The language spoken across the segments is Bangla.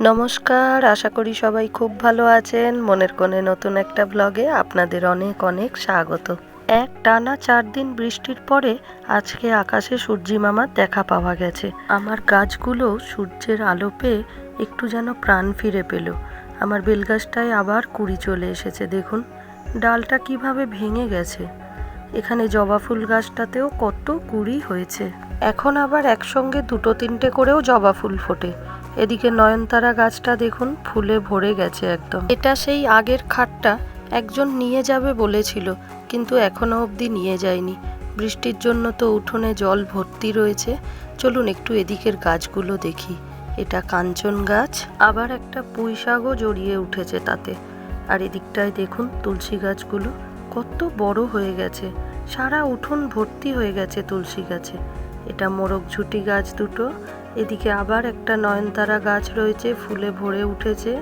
নমস্কার, আশা করি সবাই খুব ভালো আছেন। মনের কোণে নতুন একটা ব্লগে আপনাদের অনেক অনেক স্বাগত। এক টানা চার দিন বৃষ্টির পরে আজকে আকাশে সূর্যি মামার দেখা পাওয়া গেছে। আমার গাছগুলো সূর্যের আলো পেয়ে একটু যেন প্রাণ ফিরে পেল। আমার বেলগাছটায় আবার কুড়ি চলে এসেছে, দেখুন। ডালটা কীভাবে ভেঙে গেছে। এখানে জবা ফুল গাছটাতেও কত কুড়ি হয়েছে। এখন আবার একসঙ্গে দুটো তিনটে করেও জবা ফুল ফোটে। এদিকে নয়নতারা গাছটা দেখুন, ফুলে ভরে গেছে একদম। এটা সেই আগের খাটটা, একজন নিয়ে যাবে বলেছিল, কিন্তু এখনও অবধি নিয়ে যায়নি। বৃষ্টির জন্য তো উঠোনে জল ভর্তি রয়েছে। চলুন একটু এদিকের গাছগুলো দেখি। এটা কাঞ্চন গাছ, আবার একটা পুঁই শাকও জড়িয়ে উঠেছে তাতে। আর এদিকটায় দেখুন তুলসী গাছগুলো, কত বড় হয়ে গেছে। সারা উঠোন ভর্তি হয়ে গেছে তুলসী গাছে। এটা মোরগ ঝুটি গাছ দুটো। এদিকে আবার একটা নয়নতারা গাছ রয়েছে, ফুলে ভরে উঠেছে।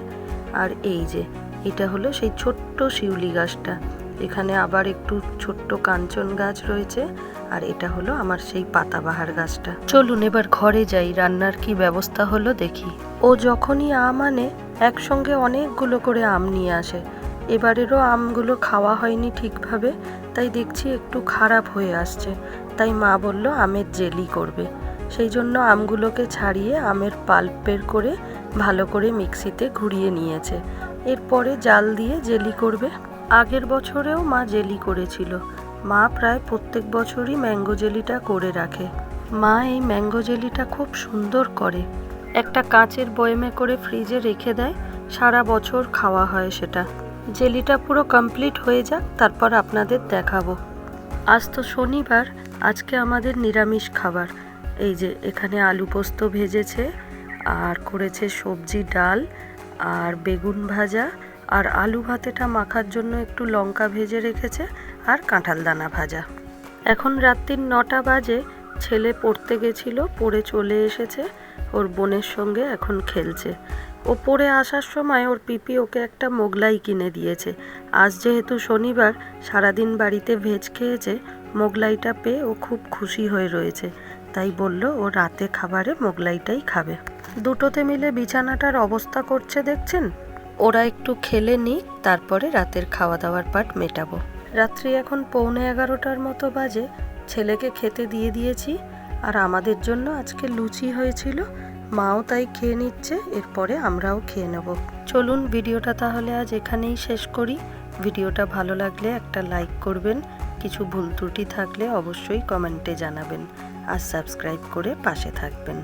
আর এই যে, এটা হলো সেই ছোট্ট শিউলি গাছটা। এখানে আবার একটু ছোট্ট কাঞ্চন গাছ রয়েছে, আর এটা হলো আমার সেই পাতাবাহার গাছটা। চলুন এবার ঘরে যাই, রান্নার কি ব্যবস্থা হলো দেখি। ও যখনই আম আনে, একসঙ্গে অনেকগুলো করে আম নিয়ে আসে। এবারেরও আমগুলো খাওয়া হয়নি ঠিকভাবে, তাই দেখছি একটু খারাপ হয়ে আসছে। তাই মা বলল, আমের জেলি করবে। সেই জন্য আমগুলোকে ছাড়িয়ে আমের পাল্প বের করে ভালো করে মিক্সিতে ঘুরিয়ে নিয়েছে। এরপরে জাল দিয়ে জেলি করবে। আগের বছরেও মা জেলি করেছিল। মা প্রায় প্রত্যেক বছরই ম্যাঙ্গো জেলিটা করে রাখে। মা এই ম্যাঙ্গো জেলিটা খুব সুন্দর করে। একটা কাঁচের বয়েমে করে ফ্রিজে রেখে দেয়। সারা বছর খাওয়া হয় সেটা। জেলিটা পুরো কমপ্লিট হয়ে যাক, তারপর আপনাদের দেখাবো। আজ তো শনিবার, আজকে আমাদের নিরামিষ খাবার। এই যে, এখানে আলু পোস্ত ভেজেছে, আর করেছে সবজি ডাল, আর বেগুন ভাজা, আর আলু ভাতেটা মাখার জন্য একটু লঙ্কা ভেজে রেখেছে, আর কাঁঠাল দানা ভাজা। এখন রাত্রির নটা বাজে, ছেলে পড়তে গেছিল, পড়ে চলে এসেছে ওর বোনের সঙ্গে এখন খেলছে। ও পড়ে আসার সময় ওর পিপি ওকে একটা মোগলাই কিনে দিয়েছে। আজ যেহেতু শনিবার, সারাদিন বাড়িতে ভেজ খেয়েছে, মোগলাইটা পেয়ে ও খুব খুশি হয়ে রয়েছে। তাই বলল, ও রাতে খাবারে মোগলাইটাই খাবে। দুটোতে মিলে বিছানাটার অবস্থা করছে, দেখছেন? ওরা একটু খেলে নিক, তারপরে রাতের খাওয়া দাওয়ার পাট মেটাবো। রাত্রি এখন পৌনে এগারোটার মতো বাজে। ছেলেকে খেতে দিয়ে দিয়েছি। আর আমাদের জন্য আজকে লুচি হয়েছিল। মাও তাই খেয়ে নিচ্ছে, এরপরে আমরাও খেয়ে নেব। চলুন, ভিডিওটা তাহলে আজ এখানেই শেষ করি। ভিডিওটা ভালো লাগলে একটা লাইক করবেন। কিছু ভুল ত্রুটি থাকলে অবশ্যই কমেন্টে জানাবেন। আর সাবস্ক্রাইব করে পাশে থাকবেন।